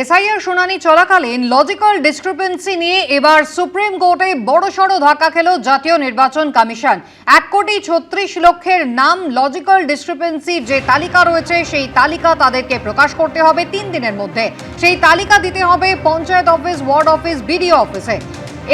SIR শুনানি চলাকালীন logical discrepancy নিয়ে এবার সুপ্রিম কোর্টে বড়সড় ধাক্কা খেল জাতীয় নির্বাচন কমিশন। এক কোটি ছত্রিশ লক্ষের নাম লজিক্যাল ডিসক্রিপেন্সি যে তালিকা রয়েছে, সেই তালিকা তাদেরকে প্রকাশ করতে হবে তিন দিনের মধ্যে। সেই তালিকা দিতে হবে panchayat office, ward office, BDO অফিসে।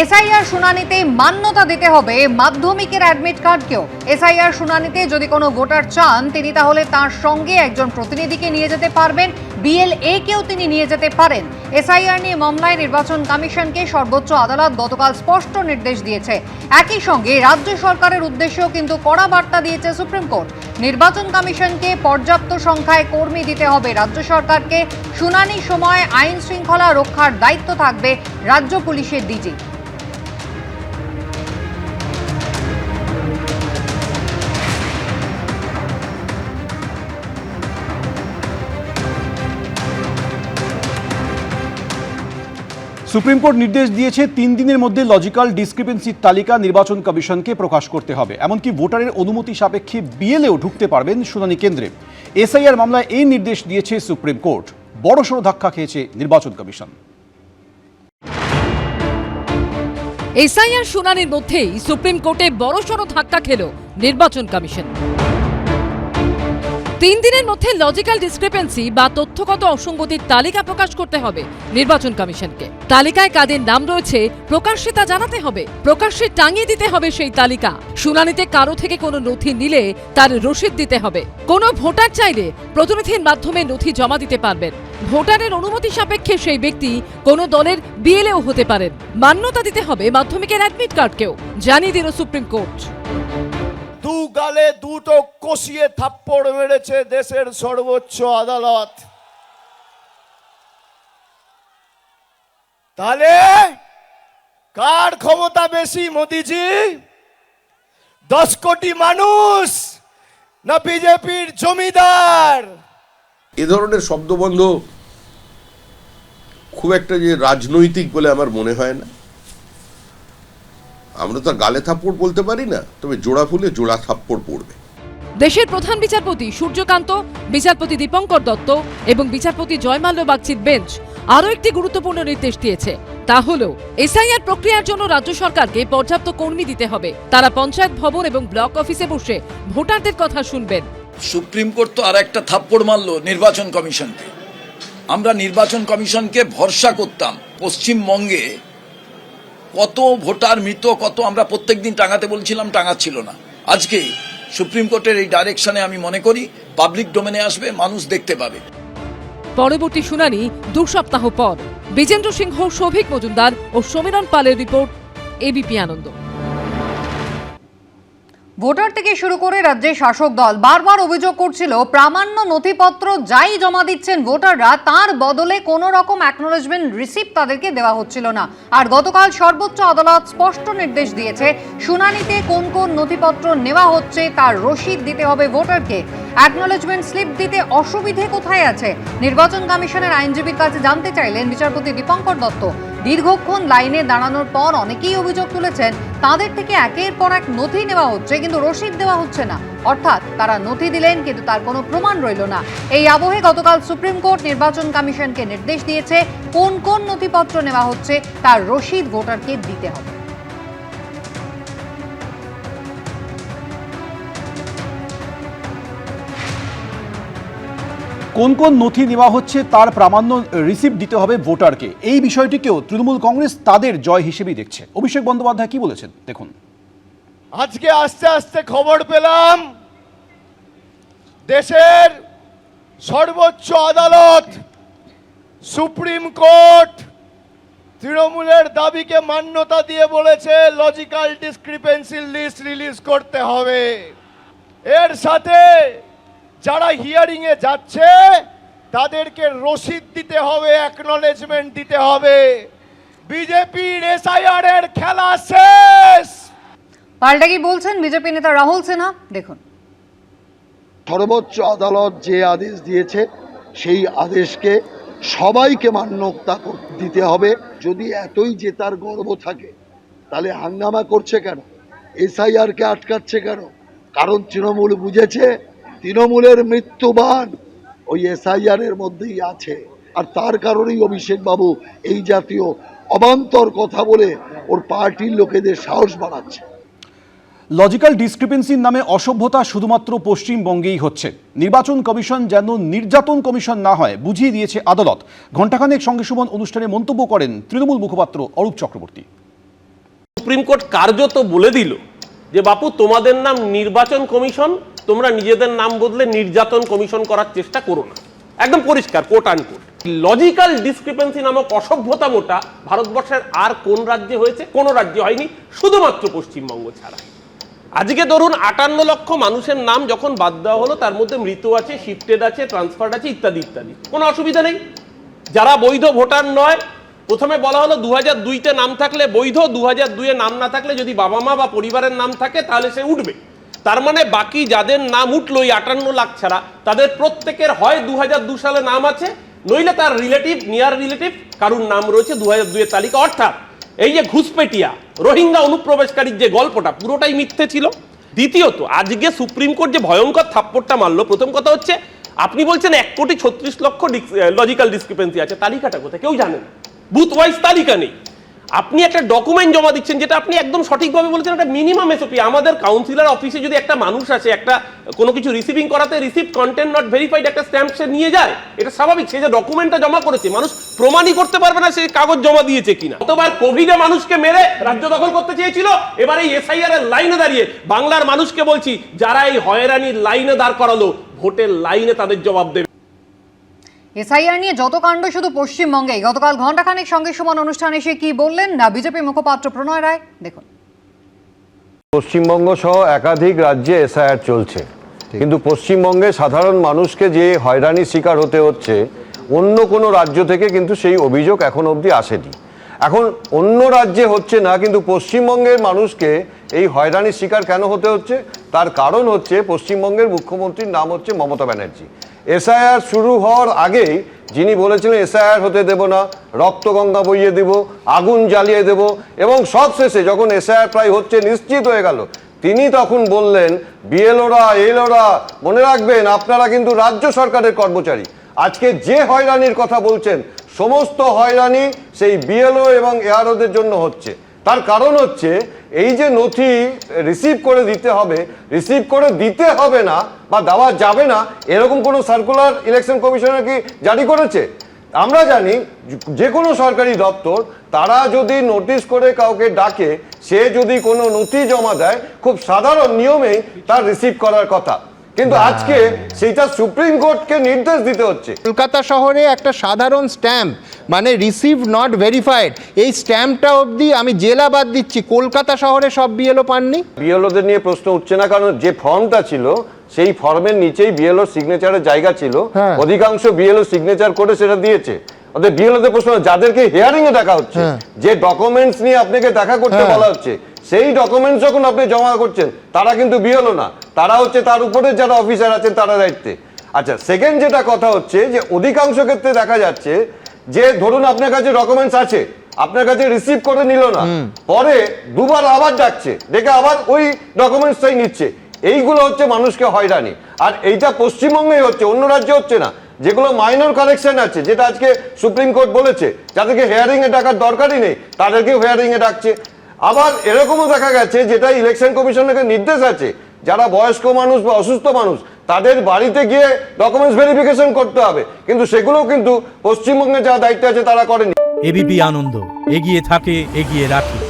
এসআইআর শুনানিতে মান্যতা দিতে হবে মাধ্যমিকের অ্যাডমিট কার্ডকেও। এসআইআর শুনানিতে যদি কোনো ভোটার চান, তিনি তাহলে তার সঙ্গে একজন প্রতিনিধিকে নিয়ে যেতে পারবেন। বিএলএ কেও তিনি নিয়ে যেতে পারেন। এসআইআর নিয়ে মামলায় নির্বাচন কমিশনকে সর্বোচ্চ আদালত গতকাল স্পষ্ট নির্দেশ দিয়েছে। একই সঙ্গে রাজ্য সরকারের উদ্দেশ্যেও কিন্তু কড়া বার্তা দিয়েছে সুপ্রিম কোর্ট। নির্বাচন কমিশনকে পর্যাপ্ত সংখ্যায় কর্মী দিতে হবে। রাজ্য সরকারকে শুনানির সময় আইন শৃঙ্খলা রক্ষার দায়িত্ব থাকবে রাজ্য পুলিশের ডিজি। সুপ্রিম কোর্ট নির্দেশ দিয়েছে তিন দিনের মধ্যে লজিক্যাল ডিসক্রিপেন্সির তালিকা নির্বাচন কমিশনকে প্রকাশ করতে হবে। এমনকি ভোটারের অনুমতি সাপেক্ষে বিএলএও ঢুকতে পারবেন শুনানি কেন্দ্রে। এসআইআর মামলায় এই নির্দেশ দিয়েছে সুপ্রিম কোর্ট। বড়সড় ধাক্কা খেয়েছে নির্বাচন কমিশন। এসআইআর শুনানির মধ্যেই সুপ্রিম কোর্টে বড়সড় ধাক্কা খেল নির্বাচন কমিশন। তিন দিনের মধ্যে লজিক্যাল ডিসক্রিপেন্সি বা তথ্যগত অসঙ্গতির তালিকা প্রকাশ করতে হবে নির্বাচন কমিশনকে। তালিকায় কাদের নাম রয়েছে, প্রকাশ্যে তা জানাতে হবে, প্রকাশ্যে টাঙিয়ে দিতে হবে সেই তালিকা। শুনানিতে কারও থেকে কোনো নথি নিলে তার রসিদ দিতে হবে। কোনো ভোটার চাইলে প্রতিনিধির মাধ্যমে নথি জমা দিতে পারবেন। ভোটারের অনুমতি সাপেক্ষে সেই ব্যক্তি কোনো দলের বিএলএও হতে পারেন। মান্যতা দিতে হবে মাধ্যমিকের অ্যাডমিট কার্ডকেও জানিয়ে দিল সুপ্রিম কোর্ট দু গালে দুটো কষিয়ে থাপ্পড় মেরেছে দেশের সর্বোচ্চ আদালত। তাহলে কার ক্ষমতা বেশি, মোদিজি? দশ কোটি মানুষ না বিজেপির জমিদার? এ ধরনের শব্দবন্ধ খুব একটা যে রাজনৈতিক বলে আমার মনে হয় না। আমরা তো গালে থাপ্পড় বলতে পারি না তবে জোড়া ফুলে জোড়া থাপ্পড় পড়বে। দেশের প্রধান বিচারপতি সূর্যকান্ত বিচারপতি দীপঙ্কর দত্ত এবং বিচারপতি জয়মাল্য বাগচিত বেঞ্চ আরও একটি গুরুত্বপূর্ণ নির্দেশ দিয়েছে। তা হল এসআইআর প্রক্রিয়ার জন্য রাজ্য সরকারকে পর্যাপ্ত কর্মী দিতে হবে। তারা পঞ্চায়েত ভবন এবং ব্লক অফিসে বসে ভোটারদের কথা শুনবেন। সুপ্রিম কোর্ট তো আর একটা থাপ্পড় মারল নির্বাচন কমিশনকে। আমরা নির্বাচন কমিশনকে ভরসা করতাম পশ্চিমবঙ্গে কত ভোটার মৃত, কত আমরা প্রত্যেক দিন টাঙাতে বলছিলাম, টাঙাচ্ছিল না। আজকে সুপ্রিম কোর্টের এই ডাইরেকশনে আমি মনে করি পাবলিক ডোমেনে আসবে, মানুষ দেখতে পাবে। পরবর্তী শুনানি দু সপ্তাহ পর। বিজেন্দ্র সিংহ সৌভিক মজুমদার ও সমীরণ পালের রিপোর্ট এবিপি আনন্দ। ভোটার থেকে শুরু করে রাজ্যের শাসক দল বারবার অভিযোগ করছিল, প্রামাণ্য নথিপত্র যাই জমা দিচ্ছেন ভোটাররা, তার বদলে কোনো রকম অ্যাকনোলেজমেন্ট রিসিপ্ট তাদেরকে দেওয়া হচ্ছিল না। আর গতকাল সর্বোচ্চ আদালত স্পষ্ট নির্দেশ দিয়েছে, শুনানিতে কোন কোন নথিপত্র নেওয়া হচ্ছে তার রসিদ দিতে হবে ভোটারকে। অ্যাকনোলেজমেন্ট স্লিপ দিতে অসুবিধে কোথায় আছে? নির্বাচন কমিশনের আইনজীবীর কাছে জানতে চাইলেন বিচারপতি দীপঙ্কর দত্ত। দীর্ঘক্ষণ লাইনে দাঁড়ানোর পর অনেকেই অভিযোগ তুলেছেন তাদের থেকে একের পর এক নথি নেওয়া হচ্ছে, কিন্তু রসিদ দেওয়া হচ্ছে না। অর্থাৎ তারা নথি দিলেন, কিন্তু তার কোনো প্রমাণ রইল না। এই আবহে গতকাল সুপ্রিম কোর্ট নির্বাচন কমিশনকে নির্দেশ দিয়েছে, কোন কোন নথিপত্র নেওয়া হচ্ছে, তার রসিদ ভোটারকে দিতে হবে। কোন কোন নথি নেওয়া হচ্ছে তার প্রামাণ্য রিসিপ্ট দিতে হবে ভোটারকে? এই বিষয়টিকেও তৃণমূল কংগ্রেস তাদের জয় হিসেবেই দেখছে। অভিষেক বন্দ্যোপাধ্যায় কি বলেছেন? দেখুন। আজকে আস্তে আস্তে খবর পেলাম, দেশের সর্বোচ্চ আদালত, সুপ্রিম কোর্ট তৃণমূলের দাবিকে মান্যতা দিয়ে বলেছে লজিক্যাল ডিসক্রিপেন্সি লিস্ট রিলিজ করতে হবে। এর সাথে যারা হিয়ারিং এ যাচ্ছে তাদেরকে রসিদ দিতে হবে অ্যাকনলেজমেন্ট দিতে হবে। বিজেপির এসআইআর এর খেলা শেষ। পাল্টা কি বলছেন? বিজেপি নেতা রাহুল সিনহা? দেখুন। সর্বোচ্চ আদালত যে আদেশ দিয়েছে সেই আদেশকে সবাইকে মান্যতা দিতে হবে। যদি এতই জেতার গর্ব থাকে তাহলে হাঙ্গামা করছে কেন? এসআইআরকে আটকাচ্ছে কেন? কারণ তৃণমূল বুঝেছে তৃণমূলের মৃত্যুবান ওই এসআইআর এর মধ্যেই আছে। আর তার কারণেই অভিষেক বাবু এই জাতীয় অবান্তর কথা বলে ওর পার্টির লোকেদের সাহস বাড়াচ্ছে। লজিক্যাল ডিসক্রিপেন্সির নামে অসভ্যতা শুধুমাত্র পশ্চিমবঙ্গেই হচ্ছে। নির্বাচন কমিশন যেন নির্যাতন কমিশন না হয় বুঝিয়ে দিয়েছে আদালত। ঘণ্টাখানেক সঙ্গে সুমন অনুষ্ঠানে মন্তব্য করেন তৃণমূল মুখপাত্র অরূপ চক্রবর্তী। সুপ্রিম কোর্ট কার্যত বলে দিল যে বাপু তোমাদের নাম নির্বাচন কমিশন তোমরা নিজেদের নাম বদলে নির্যাতন কমিশন করার চেষ্টা করো না। একদম পরিষ্কার quote unquote logical discrepancy নামক অসভ্যতা মোটা ভারতবর্ষের আর কোন রাজ্যে হয়েছে, কোন রাজ্যে হয়নি, শুধুমাত্র পশ্চিমবঙ্গ ছাড়া। আজকে ধরুন আটান্ন লক্ষ মানুষের নাম যখন বাদ দেওয়া হলো, তার মধ্যে মৃত আছে শিফটেড আছে ট্রান্সফার্ড আছে, ইত্যাদি ইত্যাদি। কোনো অসুবিধা নেই। যারা বৈধ ভোটার নয়, প্রথমে বলা হলো দু হাজার দুইতে নাম থাকলে বৈধ দু হাজার দুইয়ে নাম না থাকলে যদি বাবা মা বা পরিবারের নাম থাকে, তাহলে সে উঠবে। তার মানে বাকি যাদের নাম উঠল এই আটান্ন লাখ ছাড়া, তাদের প্রত্যেকের হয় দু হাজার দু সালে নাম আছে, নইলে তার রিলেটিভ নিয়ার রিলেটিভ কারুর নাম রয়েছে দু হাজার দুইয়ের তালিকা। অর্থাৎ এই যে ঘুষপেটিয়া, রোহিঙ্গা অনুপ্রবেশকারীর যে গল্পটা, পুরোটাই মিথ্যে ছিল। দ্বিতীয়ত, আজকে সুপ্রিম কোর্ট যে ভয়ঙ্কর থাপ্পড়টা মারলো, প্রথম কথা হচ্ছে, আপনি বলছেন এক কোটি ছত্রিশ লক্ষ লজিক্যাল ডিসক্রিপেন্সি আছে, তালিকাটা কোথায়? কেউ জানেন বুথ ওয়াইজ তালিকা নেই। আপনি একটা ডকুমেন্ট জমা দিচ্ছেন যেটা আপনি একদম সঠিকভাবে বলেছেন, একটা মিনিমাম এসওপি আমাদের কাউন্সিলর অফিসে যদি একটা মানুষ আছে একটা কোনো কিছু রিসিভিং করাতে রিসিভ কন্টেন্ট নট ভেরিফাইড একটা স্ট্যাম্প সে নিয়ে যায়, এটা স্বাভাবিক। সে যে ডকুমেন্টটা জমা করেছে, মানুষ প্রমাণই করতে পারবে না সে কাগজ জমা দিয়েছে কিনা। গতবার কোভিডে মানুষকে মেরে রাজ্য দখল করতে চেয়েছিল, এবার এই এসআইআর এর লাইনে দাঁড়িয়ে বাংলার মানুষকে বলছি, যারা এই হয়রানির লাইনে দাঁড় করালো, ভোটের লাইনে তাদের জবাব দেবে। এসআইআর নিয়ে যত কাণ্ড শুধু পশ্চিমবঙ্গে গতকাল ঘণ্টাখানেক সঙ্গে সমান অনুষ্ঠানে এসে কি বললেন না বিজেপি মুখপাত্র প্রণয় রায়? দেখুন। পশ্চিমবঙ্গ সহ একাধিক রাজ্যে এসআইআর চলছে। কিন্তু পশ্চিমবঙ্গে সাধারণ মানুষকে যে হয়রানির শিকার হতে হচ্ছে অন্য কোনো রাজ্য থেকে কিন্তু সেই অভিযোগ এখন অবধি আসেনি। এখন অন্য রাজ্যে হচ্ছে না কিন্তু পশ্চিমবঙ্গের মানুষকে এই হয়রানির শিকার কেন হতে হচ্ছে? তার কারণ হচ্ছে পশ্চিমবঙ্গের মুখ্যমন্ত্রীর নাম হচ্ছে মমতা ব্যানার্জি। এসআইআর শুরু হওয়ার আগেই যিনি বলেছিলেন, এসআইআর হতে দেব না, রক্তগঙ্গা বইয়ে দেব, আগুন জ্বালিয়ে দেব। এবং সব শেষে যখন এসআইআর প্রায় হচ্ছে, নিশ্চিত হয়ে গেল, তিনি তখন বললেন, বিএলওরা, এলওরা, মনে রাখবেন, আপনারা কিন্তু রাজ্য সরকারের কর্মচারী। আজকে যে হয়রানির কথা বলছেন, সমস্ত হয়রানি সেই বিএলও এবং এআরওদের জন্য হচ্ছে। তার কারণ হচ্ছে, এই যে নথি রিসিভ করে দিতে হবে রিসিভ করে দিতে হবে না বা দেওয়া যাবে না, এরকম কোনো সার্কুলার ইলেকশন কমিশনার কি জারি করেছে? আমরা জানি যে কোনো সরকারি দপ্তর, তারা যদি নোটিশ করে কাউকে ডাকে, সে যদি কোনো নথি জমা দেয়, খুব সাধারণ নিয়মেই তার রিসিভ করার কথা। কিন্তু আজকে সেইটা সুপ্রিম কোর্টকে নির্দেশ দিতে হচ্ছে। কলকাতা শহরে একটা সাধারণ স্ট্যাম্প মানে রিসিভ নট ভেরিফাইড এই স্ট্যাম্পটা অবধি আমি জেলা বাদ দিচ্ছি। কলকাতা শহরে সব বিএলও পাননি? বিএলওদের নিয়ে প্রশ্ন উঠছে না কারণ যে ফর্মটা ছিল সেই ফর্মের নিচেই বিএলও সিগনেচারের জায়গা ছিল। হ্যাঁ। অধিকাংশ বিএলও সিগনেচার করে সেটা দিয়েছে। ওদের বিএলওদের প্রশ্ন যাদেরকে হিয়ারিং এ দেখা হচ্ছে হ্যাঁ। যে ডকুমেন্টস নিয়ে আপনাকে দেখা করতে হ্যাঁ। বলা হচ্ছে সেই ডকুমেন্টস যখন আপনি জমা করছেন তারা কিন্তু বিএলও না। তারা হচ্ছে তার উপরে যারা অফিসার আছেন তারা দায়িত্বে। আচ্ছা সেকেন্ড যেটা কথা হচ্ছে যে অধিকাংশ ক্ষেত্রে দেখা যাচ্ছে যে ধরুন আপনার কাছে ডকুমেন্টস আছে আপনার কাছে রিসিভ করে নিল না পরে দুবার আবার ডাকছে ডেকে আবার ওই ডকুমেন্টসটাই নিচ্ছে। এইগুলো হচ্ছে মানুষকে হয়রানি। আর এইটা পশ্চিমবঙ্গেই হচ্ছে অন্য রাজ্যে হচ্ছে না। যেগুলো মাইনর কারেকশন আছে যেটা আজকে সুপ্রিম কোর্ট বলেছে যাদেরকে হেয়ারিং এ ডাকার দরকারই নেই তাদেরকে হেয়ারিং এ ডাকছে। আবার এরকমও দেখা গেছে যেটা ইলেকশন কমিশনের নির্দেশ আছে যারা বয়স্ক মানুষ বা অসুস্থ মানুষ, তাদের বাড়িতে গিয়ে ডকুমেন্টস ভেরিফিকেশন করতে হবে। কিন্তু সেগুলোও কিন্তু পশ্চিমবঙ্গে যা দায়িত্ব আছে তারা করেনি। এবিপি আনন্দ, এগিয়ে থাকে, এগিয়ে রাখে।